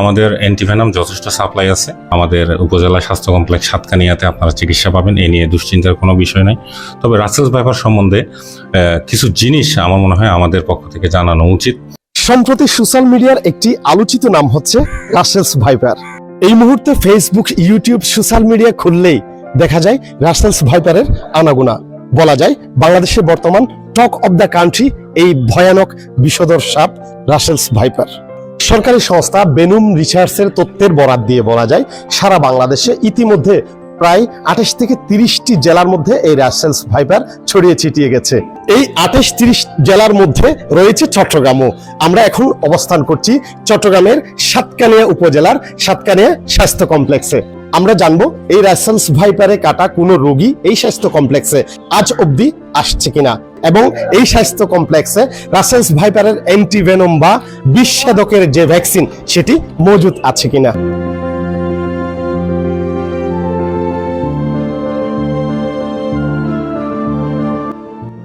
আমাদের অ্যান্টিভেনাম যথেষ্ট সাপ্লাই আছে। আমাদের উপজেলা স্বাস্থ্য কমপ্লেক্স সাতকানিয়াতে আপনারা চিকিৎসা পাবেন এই নিয়ে দুশ্চিন্তার কোনো বিষয় নাই। তবে রাসেলস ব্যাপার সম্বন্ধে কিছু জিনিস আমার মনে হয় আমাদের পক্ষ থেকে জানানো উচিত। সম্প্রতি সোশ্যাল মিডিয়ার একটি আলোচিত নাম হচ্ছে রাসেলস ভাইপার। এই মুহূর্তে ফেসবুক ইউটিউব সোশ্যাল মিডিয়া খুললেই দেখা যায় রাসেলস ভাইপারের আনাগোনা। বলা যায় বাংলাদেশে বর্তমান টক অব দ্য কান্ট্রি এই ভয়ানক বিষধর সাপ রাসেলস ভাইপার। সরকারি সংস্থা বেনুম রিসার্চের তথ্যের বরাত দিয়ে বলা যায়, সারা বাংলাদেশে ইতিমধ্যে প্রায় আঠাশ থেকে তিরিশটি জেলার মধ্যে এই রাসেলস ভাইপার ছড়িয়ে ছিটিয়ে গেছে। এই আঠাশ তিরিশ জেলার মধ্যে রয়েছে চট্টগ্রামও। আমরা এখন অবস্থান করছি চট্টগ্রামের সাতকানিয়া উপজেলার সাতকানিয়া স্বাস্থ্য কমপ্লেক্সে। আমরা জানব এই রাসেলস ভাইপারে কাটা কোনো রোগী এই স্বাস্থ্য কমপ্লেক্সে আজ অবধি আসছে কিনা। এবং এই স্বাস্থ্য কমপ্লেক্সে রাসেলস ভাইপারের অ্যান্টিভেনম বা বিষাদকের যে ভ্যাকসিন, সেটি মজুদ আছে কিনা?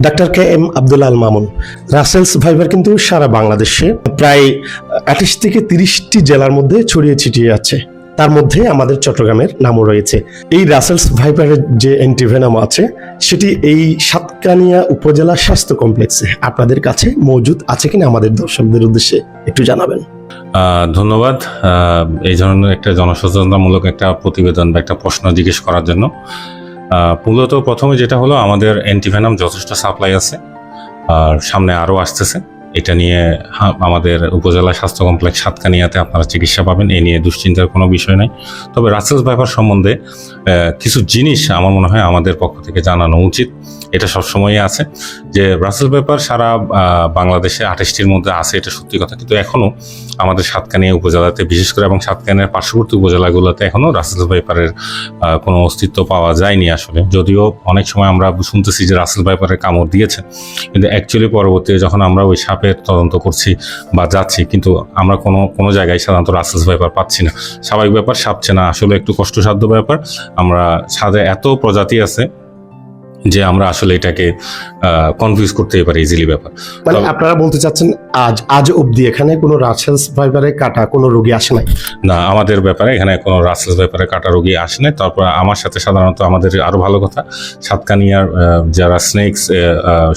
Doctor K M Abdul Al Mamun, Russell's viper কিন্তু সারা বাংলাদেশে প্রায় আঠাশ থেকে তিরিশটি জেলার মধ্যে ছড়িয়ে ছিটিয়ে আছে। তার মধ্যে আমাদের চট্টগ্রামের নামও রয়েছে। এই রাসেলস ভাইপারের যে অ্যান্টিভেনাম আছে, সেটি এই সাতকানিয়া উপজেলা স্বাস্থ্য কমপ্লেক্সে আপনাদের কাছে মজুদ আছে কিনা আমাদের দর্শকদের উদ্দেশ্যে একটু জানাবেন। ধন্যবাদ। এই ধরনের একটা জনসচেতনতামূলক একটা প্রতিবেদন বা একটা প্রশ্ন জিজ্ঞেস করার জন্য। মূলত প্রথমে যেটা হলো, আমাদের অ্যান্টিভেনাম যথেষ্ট সাপ্লাই আছে, আর সামনে আরও আসতেছে। এটা নিয়ে আমাদের উপজেলা স্বাস্থ্য কমপ্লেক্স সাতকানিয়াতে আপনারা চিকিৎসা পাবেন এই নিয়ে দুশ্চিন্তার কোনো বিষয় নাই। তবে রাসেলস ব্যাপার সম্বন্ধে কিছু জিনিস আমার মনে হয় আমাদের পক্ষ থেকে জানানো উচিত। এটা সবসময়ই আছে যে রাসেল ব্যাপার সারা বাংলাদেশে আঠাশটির মধ্যে আছে, এটা সত্যি কথা। কিন্তু এখনও আমাদের সাতকানিয়া উপজেলাতে, বিশেষ করে এবং সাতকানিয়ার পার্শ্ববর্তী উপজেলাগুলোতে এখনও রাসেল ভাইপারের কোনো অস্তিত্ব পাওয়া যায়নি আসলে। যদিও অনেক সময় আমরা শুনতেছি যে রাসেল ভাইপারের কামড় দিয়েছে, কিন্তু অ্যাকচুয়ালি পরবর্তীতে যখন আমরা ওই সাপের তদন্ত করছি বা যাচ্ছি, কিন্তু আমরা কোনো কোনো জায়গায় সাধারণত রাসেস ভাইপার পাচ্ছি না। স্বাভাবিক ব্যাপার, সাপছে না। আসলে একটু কষ্টসাধ্য ব্যাপার। আমরা ছাদে এত প্রজাতি আছে যে আমরা আসলে এটাকে কনফিউজ করতে পারি ইজিলি ব্যাপার। মানে আপনারা বলতে চাচ্ছেন আজ আজ অবধি এখানে কোনো রাসেলস ভাইপারে কাটা কোনো রোগী আসে নাই? না আমাদের ব্যাপারে এখানে কোনো রাসেলস ব্যাপারে কাটা রোগী আসে নাই। তারপর আমার সাথে সাধারণত আমাদের আরও ভালো কথা সাতকানিয়ার যারা স্নেকস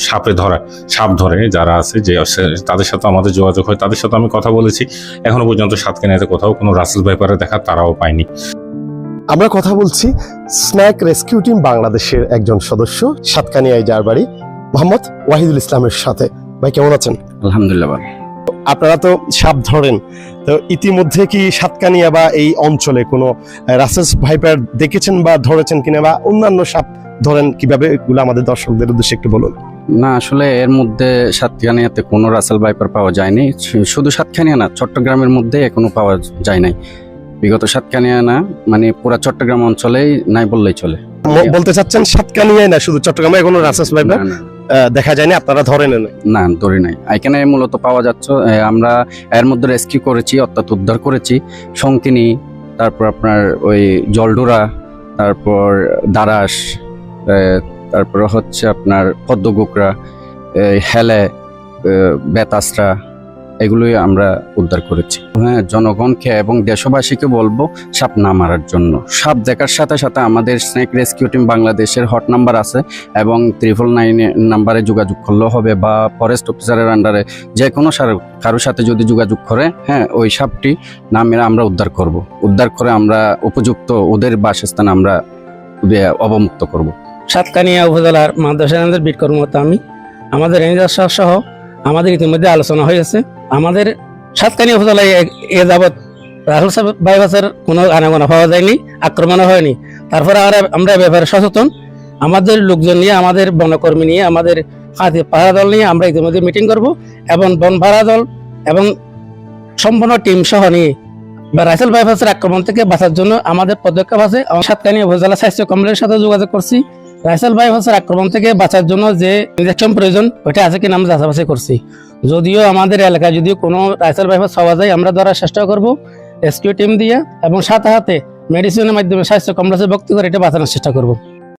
সাপে ধরা সাপ ধরে যারা আছে যে তাদের সাথে আমাদের যোগাযোগ হয়। তাদের সাথে আমি কথা বলেছি। এখনও পর্যন্ত সাতকানিয়াতে কোথাও কোনো রাসেলস ব্যাপারে দেখা তারাও পায়নি। আমরা কথা বলছি স্ন্যাক রেস্কিউ টিম বাংলাদেশের একজন সদস্য সাতকানিয়ায় যার বাড়ি মোহাম্মদ ওয়াহিদুল ইসলামের সাথে। ভাই কেমন আছেন? আলহামদুলিল্লাহ। আপনারা তো সাপ ধরেন। তো ইতিমধ্যে কি সাতকানিয়া বা এই অঞ্চলে কোনো রাসেলস ভাইপার দেখেছেন বা ধরেছেন কিনা বা অন্যান্য সাপ ধরেন কীভাবে এগুলো আমাদের দর্শকদের উদ্দেশ্যে একটু বলুন। না আসলে এর মধ্যে সাতখানিয়াতে কোনো রাসেল ভাইপার পাওয়া যায়নি। শুধু সাতখানিয়া না চট্টগ্রামের মধ্যে এখনও পাওয়া যায় নাই। বিগত সাতখানিয়া না মানে পুরা চট্টগ্রাম অঞ্চলেই নাই বললেই চলে। বলতে চাচ্ছেন সাতকানিয়ায় না শুধু চট্টগ্রামে কোনো রাসেলস ভাইপার না, না, দেখা যায়নি আপনারা ধরেন না না ধরি নাই। এখানে মূলত পাওয়া যাচ্ছে আমরা এর মধ্যে রেস্কিউ করেছি অর্থাৎ উদ্ধার করেছি। শঙ্কিনী তারপর আপনার ওই জলডোরা তারপর দারাস তারপর হচ্ছে আপনার পদ্মগুকরা হেলে বেতাসরা এগুলোই আমরা উদ্ধার করেছি। হ্যাঁ জনগণকে এবং দেশবাসীকে বলব সাপ না মারার জন্য। সাপ দেখার সাথে সাথে আমাদের স্নেক রেস্কিউ টিম বাংলাদেশের হট নাম্বার আছে এবং ত্রিপল নাইন নাম্বারে যোগাযোগ করলেও হবে বা ফরেস্ট অফিসারের আন্ডারে যে কোনো সার- কারোর সাথে যদি যোগাযোগ করে হ্যাঁ ওই সাপটি নামের আমরা উদ্ধার করব। উদ্ধার করে আমরা উপযুক্ত ওদের বাসস্থান আমরা অবমুক্ত করব। সাতকানিয়া উপজেলার মাদ্রাসানন্দের বিট কর্মকর্তা আমি। আমাদের রেঞ্জার সহ আমাদের ইতিমধ্যে আলোচনা হয়েছে আমাদের সাতকানি উপজেলায় এ- যাবৎ রাহুল সাহেব কোনো আনাগোনা পাওয়া যায়নি, আক্রমণও হয়নি। তারপরে আমরা আমরা ব্যাপারে সচেতন। আমাদের লোকজন নিয়ে, আমাদের বনকর্মী নিয়ে, আমাদের হাতে পাহারা দল নিয়ে আমরা ইতিমধ্যে মিটিং করব এবং বন পাহারা দল এবং সম্পূর্ণ টিম সহ নিয়ে রাইসেল বাইপাসের আক্রমণ থেকে বাঁচার জন্য আমাদের পদক্ষেপ আছে। এবং সাতকানিয়া উপজেলা স্বাস্থ্য কমপ্লেক্সের সাথে যোগাযোগ করছি। রাইসেল ভাইরাসের আক্রমণ থেকে বাঁচার জন্য যে ইনজেকশন প্রয়োজন, ওইটা আছে কিনা আমরা যাচাবাছি করছি। যদিও আমাদের এলাকায় যদিও কোনো রাইসেল ভাইরাস পাওয়া যায় আমরা ধরার চেষ্টা করব এসকিউ টিম দিয়ে, এবং সাথে হাতে মেডিসিনের মাধ্যমে স্বাস্থ্য কমপ্লেক্সে ভক্তি করে এটা বাঁচানোর চেষ্টা করব।